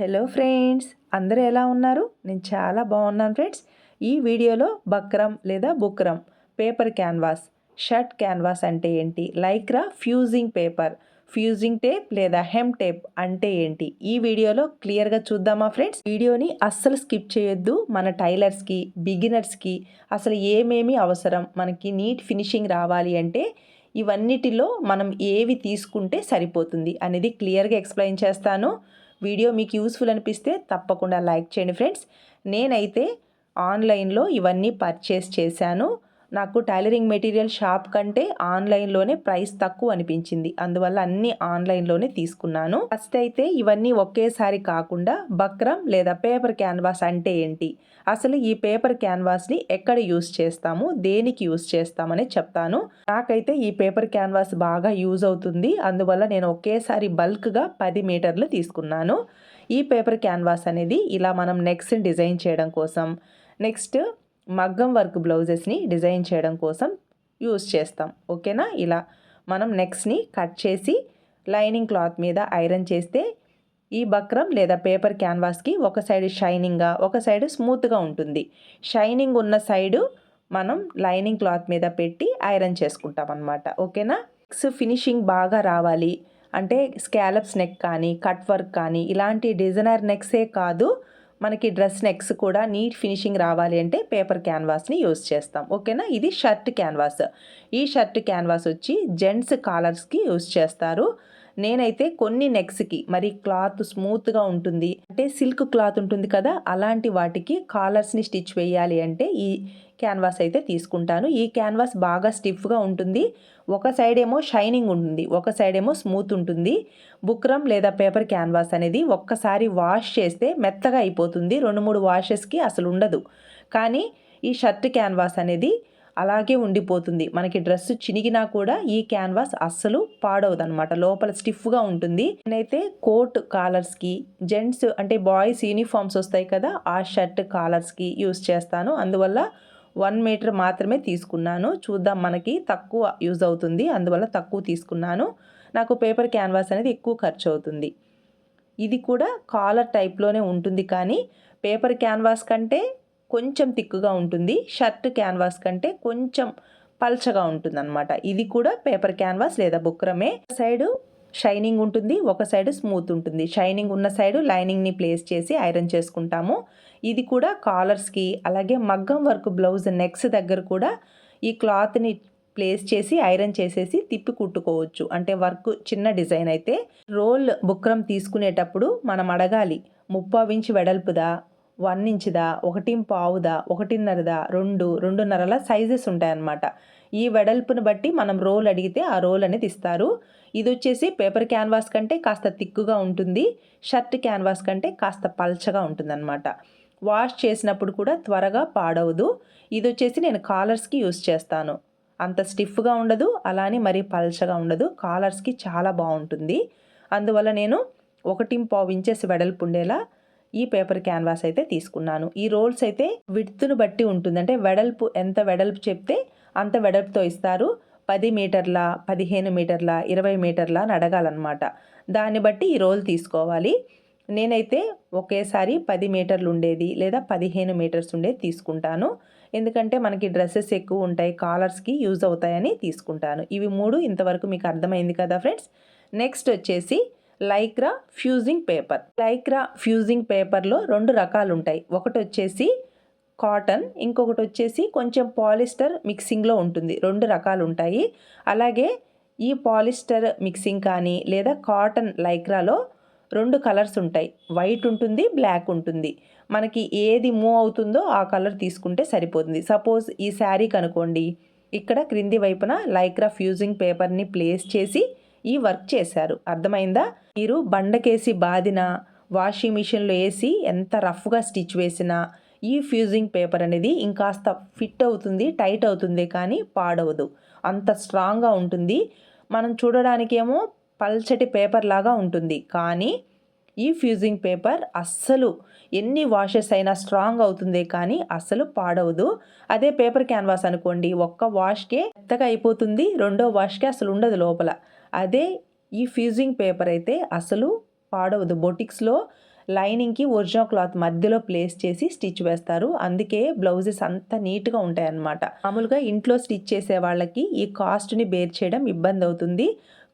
Hello friends అందరూ ఎలా ఉన్నారు? నేను చాలా బాగున్నాను ఫ్రెండ్స్. ఈ వీడియోలో బక్రం లేదా buckram paper canvas shirt canvas అంటే ఏంటి? Lycra fusing paper fusing tape లేదా హెమ్ టేప్ అంటే ఏంటి? ఈ వీడియోలో క్లియర్గా చూద్దామా ఫ్రెండ్స్? వీడియోని అస్సలు స్కిప్ చేయొద్దు. మన టైలర్స్కి బిగినర్స్కి అసలు ఏమేమి అవసరం? మనకి నీట్ ఫినిషింగ్ రావాలి అంటే ఇవన్నిటిలో మనం ఏవి తీసుకుంటే సరిపోతుంది అనేది క్లియర్గా ఎక్స్ప్లెయిన్ చేస్తాను. వీడియో మీకు యూస్ఫుల్ అనిపిస్తే తప్పకుండా లైక్ చేయండి ఫ్రెండ్స్. నేనైతే ఆన్లైన్లో ఇవన్నీ పర్చేస్ చేశాను. నాకు టైలరింగ్ మెటీరియల్ షాప్ కంటే ఆన్లైన్లోనే ప్రైస్ తక్కువ అనిపించింది. అందువల్ల అన్ని ఆన్లైన్లోనే తీసుకున్నాను. ఫస్ట్ అయితే ఇవన్నీ ఒకేసారి కాకుండా బక్రం లేదా పేపర్ క్యాన్వాస్ అంటే ఏంటి? అసలు ఈ పేపర్ క్యాన్వాస్ని ఎక్కడ యూస్ చేస్తాము? దేనికి యూస్ చేస్తామని చెప్తాను. నాకైతే ఈ పేపర్ క్యాన్వాస్ బాగా యూజ్ అవుతుంది. అందువల్ల నేను ఒకేసారి బల్క్గా పది మీటర్లు తీసుకున్నాను. ఈ పేపర్ క్యాన్వాస్ అనేది ఇలా మనం నెక్స్ట్ డిజైన్ చేయడం కోసం. నెక్స్ట్ మగ్గం వర్క్ బ్లౌజెస్ని డిజైన్ చేయడం కోసం యూస్ చేస్తాం. ఓకేనా? ఇలా మనం నెక్స్ట్ని కట్ చేసి లైనింగ్ క్లాత్ మీద ఐరన్ చేస్తే ఈ బక్రం లేదా పేపర్ క్యాన్వాస్కి ఒక సైడ్ షైనింగ్గా ఒక సైడ్ స్మూత్గా ఉంటుంది. షైనింగ్ ఉన్న సైడు మనం లైనింగ్ క్లాత్ మీద పెట్టి ఐరన్ చేసుకుంటాం అనమాట ఓకేనా? నెక్స్ ఫినిషింగ్ బాగా రావాలి. అంటే స్కాలప్స్ నెక్ కానీ కట్ వర్క్ కానీ ఇలాంటి డిజైనర్ నెక్సే కాదు. మనకి డ్రెస్ నెక్స్ కూడా నీట్ ఫినిషింగ్ రావాలి అంటే పేపర్ క్యాన్వాస్ని యూస్ చేస్తాం. ఓకేనా? ఇది షర్ట్ క్యాన్వాస్. ఈ షర్ట్ క్యాన్వాస్ వచ్చి జెంట్స్ కాలర్స్కి యూస్ చేస్తారు. నేనైతే కొన్ని నెక్స్కి మరి క్లాత్ స్మూత్గా ఉంటుంది. అంటే సిల్క్ క్లాత్ ఉంటుంది కదా అలాంటి వాటికి కాలర్స్ని స్టిచ్ వేయాలి అంటే ఈ క్యాన్వాస్ అయితే తీసుకుంటాను. ఈ క్యాన్వాస్ బాగా స్టిఫ్గా ఉంటుంది. ఒక సైడ్ ఏమో షైనింగ్ ఉంటుంది ఒక సైడ్ ఏమో స్మూత్ ఉంటుంది. బుక్రమ్ లేదా పేపర్ క్యాన్వాస్ అనేది ఒక్కసారి వాష్ చేస్తే మెత్తగా అయిపోతుంది. రెండు మూడు వాషెస్కి అసలు ఉండదు. కానీ ఈ షర్ట్ క్యాన్వాస్ అనేది అలాగే ఉండిపోతుంది. మనకి డ్రెస్ చినిగినా కూడా ఈ క్యాన్వాస్ అస్సలు పాడవదనమాట లోపల స్టిఫ్గా ఉంటుంది. నేనైతే కోట్ కాలర్స్కి జెంట్స్ అంటే బాయ్స్ యూనిఫామ్స్ వస్తాయి కదా ఆ షర్ట్ కాలర్స్కి యూస్ చేస్తాను. అందువల్ల వన్ మీటర్ మాత్రమే తీసుకున్నాను. చూద్దాం మనకి తక్కువ యూజ్ అవుతుంది. అందువల్ల తక్కువ తీసుకున్నాను. నాకు పేపర్ క్యాన్వాస్ అనేది ఎక్కువ ఖర్చు అవుతుంది ఇది కూడా కాలర్ టైప్లోనే ఉంటుంది కానీ పేపర్ క్యాన్వాస్ కంటే కొంచెం తిక్కుగా ఉంటుంది. షర్ట్ క్యాన్వాస్ కంటే కొంచెం పల్చగా ఉంటుంది అనమాట ఇది కూడా పేపర్ క్యాన్వాస్ లేదా బుక్రమే. సైడు షైనింగ్ ఉంటుంది ఒక సైడ్ స్మూత్ ఉంటుంది. షైనింగ్ ఉన్న సైడు లైనింగ్ని ప్లేస్ చేసి ఐరన్ చేసుకుంటాము. ఇది కూడా కాలర్స్కి అలాగే మగ్గం వర్క్ బ్లౌజ్ నెక్స్ దగ్గర కూడా ఈ క్లాత్ని ప్లేస్ చేసి ఐరన్ చేసేసి తిప్పి కుట్టుకోవచ్చు. అంటే వర్క్ చిన్న డిజైన్ అయితే. రోల్ బుక్రం తీసుకునేటప్పుడు మనం అడగాలి ముప్పావించి వెడల్పుదా వన్ ఇంచ్దా ఒకటి పావుదా ఒకటిన్నరదా రెండు రెండున్నరల సైజెస్ ఉంటాయన్నమాట. ఈ వెడల్పును బట్టి మనం రోల్ అడిగితే ఆ రోల్ అనేది ఇస్తారు. ఇది వచ్చేసి పేపర్ క్యాన్వాస్ కంటే కాస్త తిక్కుగా ఉంటుంది. షర్ట్ క్యాన్వాస్ కంటే కాస్త పల్చగా ఉంటుందన్నమాట. వాష్ చేసినప్పుడు కూడా త్వరగా పాడవదు. ఇది వచ్చేసి నేను కాలర్స్కి యూస్ చేస్తాను. అంత స్టిఫ్గా ఉండదు అలానే మరీ పల్చగా ఉండదు. కాలర్స్కి చాలా బాగుంటుంది. అందువల్ల నేను ఒకటి పావు ఇంచెస్ వెడల్పు ఉండేలా ఈ పేపర్ క్యాన్వాస్ అయితే తీసుకున్నాను. ఈ రోల్స్ అయితే విడ్త్ను బట్టి ఉంటుంది. అంటే వెడల్పు ఎంత వెడల్పు చెప్తే అంత వెడల్పుతో ఇస్తారు. పది మీటర్ల పదిహేను మీటర్ల ఇరవై మీటర్ల అని అడగాలన్నమాట. దాన్ని బట్టి ఈ రోల్ తీసుకోవాలి. నేనైతే ఒకేసారి పది మీటర్లు ఉండేది లేదా పదిహేను మీటర్స్ ఉండేది తీసుకుంటాను. ఎందుకంటే మనకి డ్రెస్సెస్ ఎక్కువ ఉంటాయి కాలర్స్కి యూజ్ అవుతాయని తీసుకుంటాను. ఇవి మూడు ఇంతవరకు మీకు అర్థమైంది కదా ఫ్రెండ్స్. నెక్స్ట్ వచ్చేసి lycra fusing paper. Lycra fusing పేపర్లో రెండు రకాలు ఉంటాయి. ఒకటి వచ్చేసి కాటన్ ఇంకొకటి వచ్చేసి కొంచెం పాలిస్టర్ మిక్సింగ్లో ఉంటుంది. రెండు రకాలు ఉంటాయి అలాగే ఈ పాలిస్టర్ మిక్సింగ్ కానీ లేదా కాటన్ లైక్రాలో రెండు కలర్స్ ఉంటాయి. వైట్ ఉంటుంది బ్లాక్ ఉంటుంది. మనకి ఏది మూవ్ అవుతుందో ఆ కలర్ తీసుకుంటే సరిపోతుంది. సపోజ్ ఈ శారీ కనుకోండి. ఇక్కడ క్రింది వైపున లైక్రా ఫ్యూజింగ్ పేపర్ని ప్లేస్ చేసి ఈ వర్క్ చేశారు. అర్థమైందా? మీరు బండకేసి బాదిన వాషింగ్ మిషన్లో వేసి ఎంత రఫ్గా స్టిచ్ వేసినా ఈ ఫ్యూజింగ్ పేపర్ అనేది ఇంకాస్త ఫిట్ అవుతుంది టైట్ అవుతుంది కానీ పాడవదు. అంత స్ట్రాంగ్గా ఉంటుంది. మనం చూడడానికేమో పల్చటి పేపర్ లాగా ఉంటుంది. కానీ ఈ ఫ్యూజింగ్ పేపర్ అస్సలు ఎన్ని వాషెస్ అయినా స్ట్రాంగ్ అవుతుంది కానీ అస్సలు పాడవదు. అదే పేపర్ క్యాన్వాస్ అనుకోండి ఒక్క వాష్కే మెత్తగా అయిపోతుంది రెండో వాష్కే అసలు ఉండదు లోపల. అదే ఈ ఫ్యూజింగ్ పేపర్ అయితే అసలు పాడవదు. బొటిక్స్లో లైనింగ్కి ఒరిజినల్ క్లాత్ మధ్యలో ప్లేస్ చేసి స్టిచ్ వేస్తారు. అందుకే బ్లౌజెస్ అంత నీట్గా ఉంటాయన్నమాట. మామూలుగా ఇంట్లో స్టిచ్ చేసే వాళ్ళకి ఈ కాస్ట్ని బేర్ చేయడం ఇబ్బంది అవుతుంది.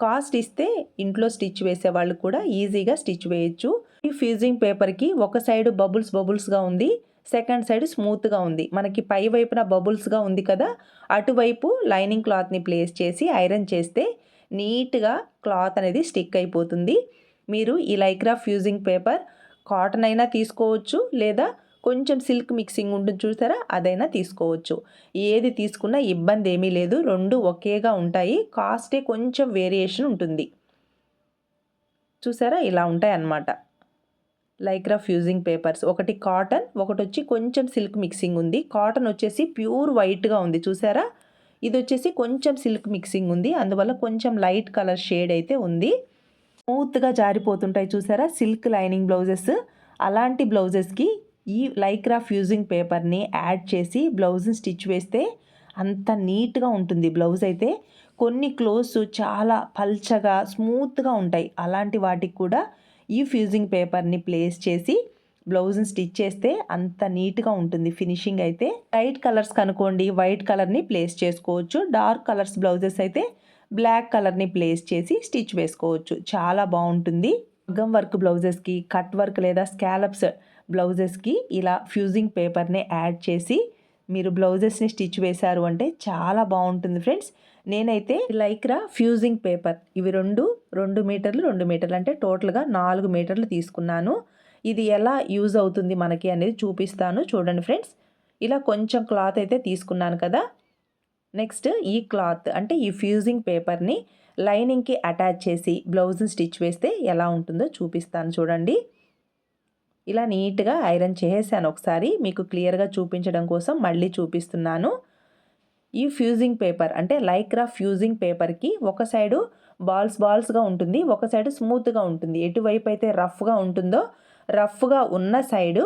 కాస్ట్ ఇస్తే ఇంట్లో స్టిచ్ వేసే వాళ్ళు కూడా ఈజీగా స్టిచ్ వేయచ్చు. ఈ ఫ్యూజింగ్ పేపర్కి ఒక సైడ్ బబుల్స్ బబుల్స్గా ఉంది సెకండ్ సైడ్ స్మూత్గా ఉంది. మనకి పై వైపున బబుల్స్గా ఉంది కదా అటువైపు లైనింగ్ క్లాత్ని ప్లేస్ చేసి ఐరన్ చేస్తే నీట్గా క్లాత్ అనేది స్టిక్ అయిపోతుంది. మీరు ఈ లైక్రా ఫ్యూజింగ్ పేపర్ కాటన్ అయినా తీసుకోవచ్చు లేదా కొంచెం సిల్క్ మిక్సింగ్ ఉంటుంది చూసారా? అదైనా తీసుకోవచ్చు. ఏది తీసుకున్నా ఇబ్బంది ఏమీ లేదు. రెండు ఒకేగా ఉంటాయి. కాస్టే కొంచెం వేరియేషన్ ఉంటుంది. చూసారా? ఇలా ఉంటాయి అన్నమాట. లైక్రా ఫ్యూజింగ్ పేపర్స్ ఒకటి కాటన్ ఒకటి వచ్చి కొంచెం సిల్క్ మిక్సింగ్ ఉంది. కాటన్ వచ్చేసి ప్యూర్ వైట్గా ఉంది చూసారా? ఇది వచ్చేసి కొంచెం సిల్క్ మిక్సింగ్ ఉంది. అందువల్ల కొంచెం లైట్ కలర్ షేడ్ అయితే ఉంది. స్మూత్గా జారిపోతుంటాయి చూసారా? Silk lining blouses. అలాంటి బ్లౌజెస్కి ఈ లైక్రా ఫ్యూజింగ్ పేపర్ని యాడ్ చేసి బ్లౌజ్ని స్టిచ్ వేస్తే అంత నీట్గా ఉంటుంది బ్లౌజ్ అయితే. కొన్ని క్లోత్స్ చాలా పల్చగా స్మూత్గా ఉంటాయి. అలాంటి వాటికి కూడా ఈ ఫ్యూజింగ్ పేపర్ని ప్లేస్ చేసి బ్లౌజ్ని స్టిచ్ చేస్తే అంత నీట్గా ఉంటుంది ఫినిషింగ్ అయితే. లైట్ కలర్స్ కనుక్కోండి వైట్ కలర్ని ప్లేస్ చేసుకోవచ్చు. డార్క్ కలర్స్ బ్లౌజెస్ అయితే బ్లాక్ కలర్ని ప్లేస్ చేసి స్టిచ్ వేసుకోవచ్చు. చాలా బాగుంటుంది. మగ్గం వర్క్ బ్లౌజెస్కి కట్ వర్క్ లేదా స్కాలప్స్ బ్లౌజెస్కి ఇలా ఫ్యూజింగ్ పేపర్ని యాడ్ చేసి మీరు బ్లౌజెస్ని స్టిచ్ వేశారు అంటే చాలా బాగుంటుంది ఫ్రెండ్స్. నేనైతే లైక్రా ఫ్యూజింగ్ పేపర్. ఇవి రెండు రెండు మీటర్లు రెండు మీటర్లు అంటే టోటల్గా నాలుగు మీటర్లు తీసుకున్నాను. ఇది ఎలా యూజ్ అవుతుంది మనకి అనేది చూపిస్తాను. చూడండి ఫ్రెండ్స్. ఇలా కొంచెం క్లాత్ అయితే తీసుకున్నాను కదా. నెక్స్ట్ ఈ క్లాత్ అంటే ఈ ఫ్యూజింగ్ పేపర్ని లైనింగ్కి అటాచ్ చేసి బ్లౌజ్ని స్టిచ్ వేస్తే ఎలా ఉంటుందో చూపిస్తాను చూడండి. ఇలా నీట్గా ఐరన్ చేసేసాను ఒకసారి మీకు క్లియర్గా చూపించడం కోసం మళ్ళీ చూపిస్తున్నాను. ఈ ఫ్యూజింగ్ పేపర్ అంటే లైక్రా ఫ్యూజింగ్ పేపర్కి ఒక సైడు బాల్స్ బాల్స్గా ఉంటుంది ఒక సైడు స్మూత్గా ఉంటుంది. ఎటువైపు అయితే రఫ్గా ఉంటుందో రఫ్గా ఉన్న సైడు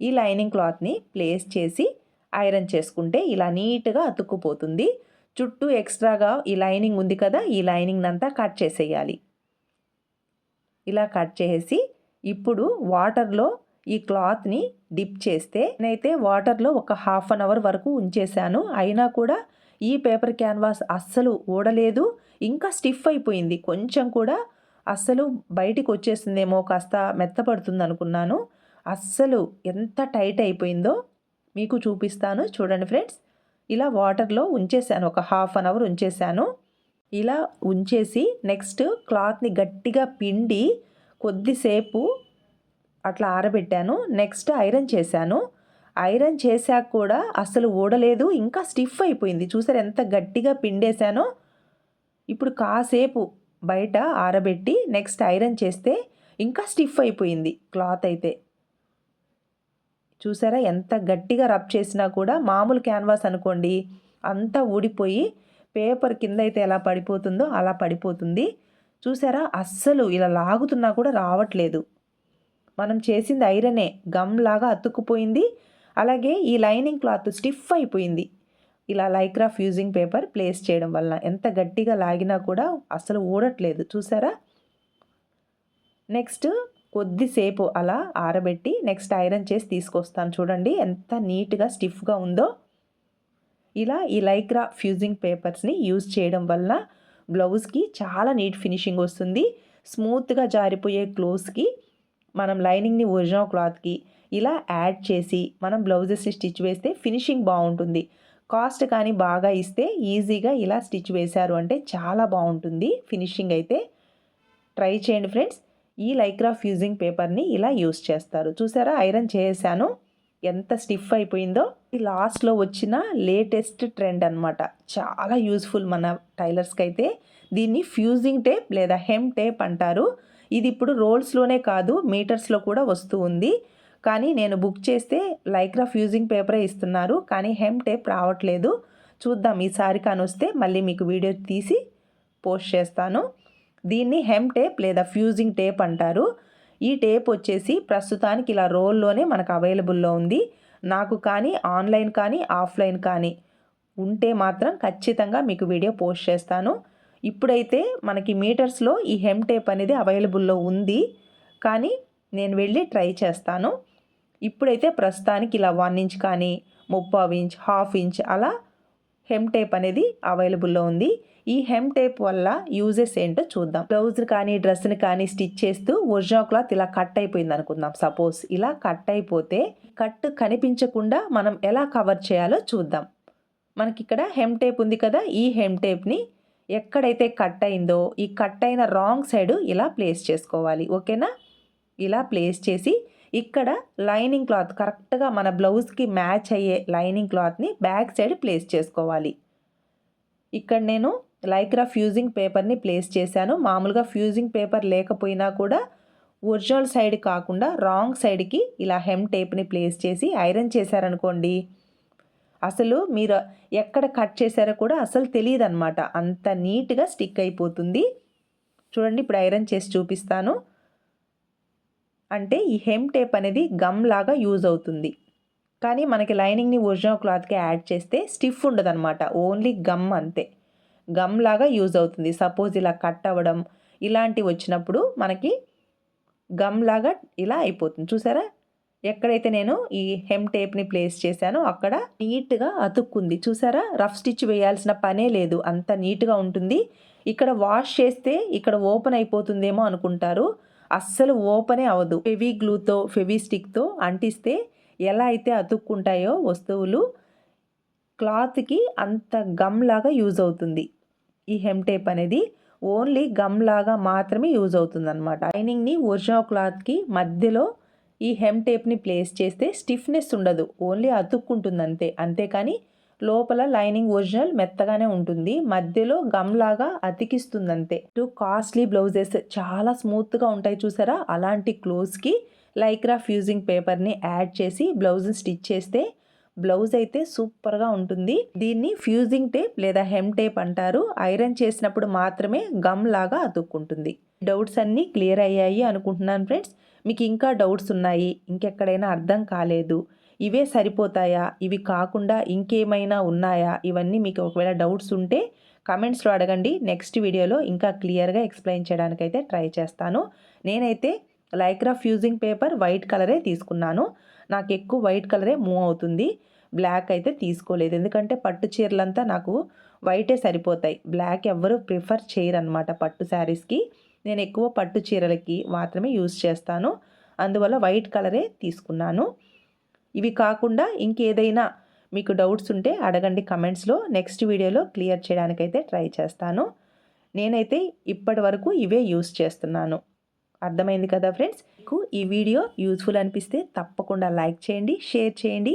ఈ లైనింగ్ క్లాత్ని ప్లేస్ చేసి ఐరన్ చేసుకుంటే ఇలా నీట్గా అతుక్కుపోతుంది. చుట్టూ ఎక్స్ట్రాగా ఈ లైనింగ్ ఉంది కదా ఈ లైనింగ్ అంతా కట్ చేసేయాలి. ఇలా కట్ చేసి ఇప్పుడు వాటర్లో ఈ క్లాత్ని డిప్ చేస్తే నేనైతే వాటర్లో ఒక హాఫ్ అన్ అవర్ వరకు ఉంచేశాను అయినా కూడా ఈ పేపర్ క్యాన్వాస్ అస్సలు ఊడలేదు. ఇంకా స్టిఫ్ అయిపోయింది. కొంచెం కూడా అస్సలు బయటికి వచ్చేసిందేమో కాస్త మెత్తపడుతుంది అనుకున్నాను అస్సలు ఎంత టైట్ అయిపోయిందో మీకు చూపిస్తాను. చూడండి ఫ్రెండ్స్. ఇలా వాటర్లో ఉంచేసాను ఒక హాఫ్ అన్ అవర్ ఉంచేసాను ఇలా ఉంచేసి నెక్స్ట్ క్లాత్ని గట్టిగా పిండి కొద్దిసేపు అట్లా ఆరబెట్టాను. నెక్స్ట్ ఐరన్ చేశాను. ఐరన్ చేశాక కూడా అసలు ఊడలేదు. ఇంకా స్టిఫ్ అయిపోయింది. చూసారు ఎంత గట్టిగా పిండేశానో. ఇప్పుడు కాసేపు బయట ఆరబెట్టి నెక్స్ట్ ఐరన్ చేస్తే ఇంకా స్టిఫ్ అయిపోయింది క్లాత్ అయితే. చూసారా? ఎంత గట్టిగా రబ్ చేసినా కూడా మామూలు క్యాన్వాస్ అనుకోండి అంతా ఊడిపోయి పేపర్ కింద అయితే ఎలా పడిపోతుందో అలా పడిపోతుంది. చూసారా? అస్సలు ఇలా లాగుతున్నా కూడా రావట్లేదు. మనం చేసింది ఐరనే గమ్ లాగా అతుక్కుపోయింది. అలాగే ఈ లైనింగ్ క్లాత్ స్టిఫ్ అయిపోయింది. ఇలా లైక్రా ఫ్యూజింగ్ పేపర్ ప్లేస్ చేయడం వలన ఎంత గట్టిగా లాగినా కూడా అసలు ఊడట్లేదు. చూసారా? నెక్స్ట్ కొద్దిసేపు అలా ఆరబెట్టి నెక్స్ట్ ఐరన్ చేసి తీసుకొస్తాను. చూడండి ఎంత నీట్గా స్టిఫ్గా ఉందో. ఇలా ఈ లైక్రా ఫ్యూజింగ్ పేపర్స్ని యూజ్ చేయడం వలన బ్లౌజ్కి చాలా నీట్ ఫినిషింగ్ వస్తుంది. స్మూత్గా జారిపోయే క్లోత్స్కి మనం లైనింగ్ని ఒరిజినల్ క్లాత్కి ఇలా యాడ్ చేసి మనం బ్లౌజెస్ని స్టిచ్ వేస్తే ఫినిషింగ్ బాగుంటుంది. కాస్ట్ కానీ బాగా ఇస్తే ఈజీగా ఇలా స్టిచ్ వేశారు అంటే చాలా బాగుంటుంది ఫినిషింగ్ అయితే. ట్రై చేయండి ఫ్రెండ్స్. ఈ లైక్రా ఫ్యూజింగ్ పేపర్ని ఇలా యూస్ చేస్తారు. చూసారా? ఐరన్ చేశాను ఎంత స్టిఫ్ అయిపోయిందో. ఈ లాస్ట్లో వచ్చిన లేటెస్ట్ ట్రెండ్ అనమాట చాలా యూస్ఫుల్ మన టైలర్స్కి అయితే దీన్ని ఫ్యూజింగ్ టేప్ లేదా హెమ్ టేప్ అంటారు. ఇది ఇప్పుడు రోల్స్లోనే కాదు మీటర్స్లో కూడా వస్తూ ఉంది. కానీ నేను బుక్ చేస్తే లైక్రా ఫ్యూజింగ్ పేపరే ఇస్తున్నారు. కానీ హెమ్ టేప్ రావట్లేదు. చూద్దాం ఈసారి కానీ వస్తే మళ్ళీ మీకు వీడియో తీసి పోస్ట్ చేస్తాను. దీన్ని హెమ్ టేప్ లేదా ఫ్యూజింగ్ టేప్ అంటారు. ఈ టేప్ వచ్చేసి ప్రస్తుతానికి ఇలా రోల్లోనే మనకు అవైలబుల్లో ఉంది. నాకు కానీ ఆన్లైన్ కానీ ఆఫ్లైన్ కానీ ఉంటే మాత్రం ఖచ్చితంగా మీకు వీడియో పోస్ట్ చేస్తాను. ఇప్పుడైతే మనకి మీటర్స్లో ఈ హెమ్ టేప్ అనేది అవైలబుల్లో ఉంది. కానీ నేను వెళ్ళి ట్రై చేస్తాను. ఇప్పుడైతే ప్రస్తుతానికి ఇలా వన్ ఇంచ్ కానీ ముప్పావు ఇంచ్ హాఫ్ ఇంచ్ అలా హెమ్ టేప్ అనేది అవైలబుల్లో ఉంది. ఈ హెమ్ టేప్ వల్ల యూజెస్ ఏంటో చూద్దాం. బ్లౌజ్ కానీ డ్రెస్ని కానీ స్టిచ్ చేస్తూ ఒరిజినల్ క్లాత్ ఇలా కట్ అయిపోయింది అనుకుందాం. సపోజ్ ఇలా కట్ అయిపోతే కట్ కనిపించకుండా మనం ఎలా కవర్ చేయాలో చూద్దాం. మనకి ఇక్కడ హెమ్ టేప్ ఉంది కదా ఈ హెమ్ టేప్ని ఎక్కడైతే కట్ అయిందో ఈ కట్ అయిన రాంగ్ సైడ్ ఇలా ప్లేస్ చేసుకోవాలి. ఓకేనా? ఇలా ప్లేస్ చేసి ఇక్కడ లైనింగ్ క్లాత్ కరెక్ట్గా మన బ్లౌజ్కి మ్యాచ్ అయ్యే లైనింగ్ క్లాత్ని బ్యాక్ సైడ్ ప్లేస్ చేసుకోవాలి. ఇక్కడ నేను లైక్రా ఫ్యూజింగ్ పేపర్ని ప్లేస్ చేశాను. మామూలుగా ఫ్యూజింగ్ పేపర్ లేకపోయినా కూడా ఒరిజినల్ సైడ్ కాకుండా రాంగ్ సైడ్కి ఇలా హెమ్ టేప్ని ప్లేస్ చేసి ఐరన్ చేశారనుకోండి అసలు మీరు ఎక్కడ కట్ చేశారో కూడా అసలు తెలియదు అనమాట అంత నీట్గా స్టిక్ అయిపోతుంది. చూడండి ఇప్పుడు ఐరన్ చేసి చూపిస్తాను. అంటే ఈ హెమ్ టేప్ అనేది గమ్ లాగా యూజ్ అవుతుంది. కానీ మనకి లైనింగ్ని ఒరిజినల్ క్లాత్కి యాడ్ చేస్తే స్టిఫ్ ఉండదు ఓన్లీ గమ్ అంతే. గమ్ లాగా యూజ్ అవుతుంది. సపోజ్ ఇలా కట్ అవ్వడం ఇలాంటివి వచ్చినప్పుడు మనకి గమ్ లాగా ఇలా అయిపోతుంది. చూసారా? ఎక్కడైతే నేను ఈ హెమ్ టేప్ని ప్లేస్ చేశానో అక్కడ నీట్గా అతుక్కుంది. చూసారా? రఫ్ స్టిచ్ వేయాల్సిన పనే లేదు. అంత నీట్గా ఉంటుంది. ఇక్కడ వాష్ చేస్తే ఇక్కడ ఓపెన్ అయిపోతుందేమో అనుకుంటారు. అస్సలు ఓపెనే అవ్వదు. ఫెవీ గ్లూతో ఫెవీ స్టిక్తో అంటిస్తే ఎలా అయితే అతుక్కుంటాయో వస్తువులు క్లాత్కి అంత గమ్ లాగా యూజ్ అవుతుంది. ఈ హెమ్ టేప్ అనేది ఓన్లీ గమ్ లాగా మాత్రమే యూజ్ అవుతుంది అనమాట లైనింగ్ని ఒరిజినల్ క్లాత్కి మధ్యలో ఈ హెమ్ టేప్ని ప్లేస్ చేస్తే స్టిఫ్నెస్ ఉండదు. ఓన్లీ అతుక్కుంటుంది అంతే అంతేకాని లోపల లైనింగ్ ఒరిజినల్ మెత్తగానే ఉంటుంది. మధ్యలో గమ్ లాగా అతికిస్తుంది అంతే టూ కాస్ట్లీ బ్లౌజెస్ చాలా స్మూత్గా ఉంటాయి చూసారా? అలాంటి క్లోజ్కి లైక్రా ఫ్యూజింగ్ పేపర్ని యాడ్ చేసి బ్లౌజ్ స్టిచ్ చేస్తే బ్లౌజ్ అయితే సూపర్గా ఉంటుంది. దీన్ని ఫ్యూజింగ్ టేప్ లేదా హెమ్ టేప్ అంటారు. ఐరన్ చేసినప్పుడు మాత్రమే గమ్ లాగా అతుక్కుంటుంది. డౌట్స్ అన్నీ క్లియర్ అయ్యాయి అనుకుంటున్నాను ఫ్రెండ్స్. మీకు ఇంకా డౌట్స్ ఉన్నాయి ఇంకెక్కడైనా అర్థం కాలేదు ఇవే సరిపోతాయా ఇవి కాకుండా ఇంకేమైనా ఉన్నాయా ఇవన్నీ మీకు ఒకవేళ డౌట్స్ ఉంటే కమెంట్స్లో అడగండి. నెక్స్ట్ వీడియోలో ఇంకా క్లియర్గా ఎక్స్ప్లెయిన్ చేయడానికైతే ట్రై చేస్తాను. నేనైతే లైక్రా ఫ్యూజింగ్ పేపర్ వైట్ కలరే తీసుకున్నాను. నాకు ఎక్కువ వైట్ కలరే మూవ్ అవుతుంది. బ్లాక్ అయితే తీసుకోలేదు. ఎందుకంటే పట్టు చీరలంతా నాకు వైటే సరిపోతాయి. బ్లాక్ ఎవ్వరు ప్రిఫర్ చేయరు అనమాట పట్టు శారీస్కి నేను ఎక్కువ పట్టు చీరలకి మాత్రమే యూజ్ చేస్తాను. అందువల్ల వైట్ కలరే తీసుకున్నాను. ఇవి కాకుండా ఇంకేదైనా మీకు డౌట్స్ ఉంటే అడగండి కమెంట్స్లో నెక్స్ట్ వీడియోలో క్లియర్ చేయడానికైతే ట్రై చేస్తాను. నేనైతే ఇప్పటి వరకు ఇవే యూస్ చేస్తున్నాను. అర్థమైంది కదా ఫ్రెండ్స్ మీకు ఈ వీడియో యూజ్ఫుల్ అనిపిస్తే తప్పకుండా లైక్ చేయండి షేర్ చేయండి.